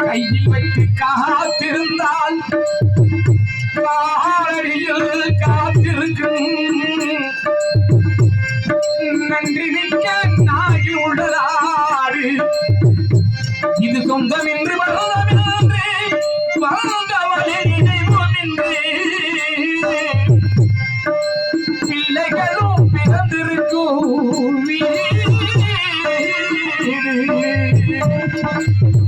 கையில் வைத்து காத்திருந்தால் காலடியில் காத்திருக்கும். நன்றி மிக்க நாய் உடலாடு இது சொந்தம் என்று வந்தவென்று வந்தவளே இணைவோம் என்று பிள்ளைகளும் பிறந்திருக்கும் Thank you.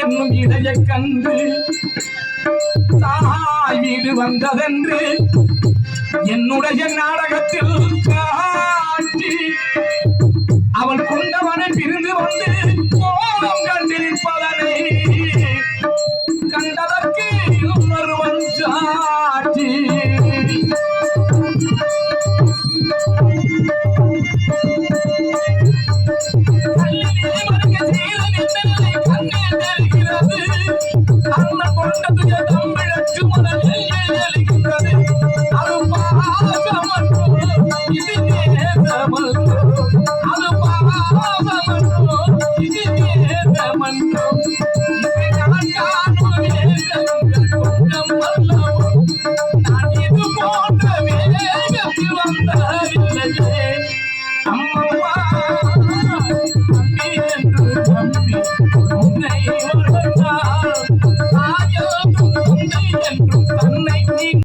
என்னும் இளைய கண்டு தாய் வீடு வந்ததென்று என்னுடைய நாடகத்தில் Thank you.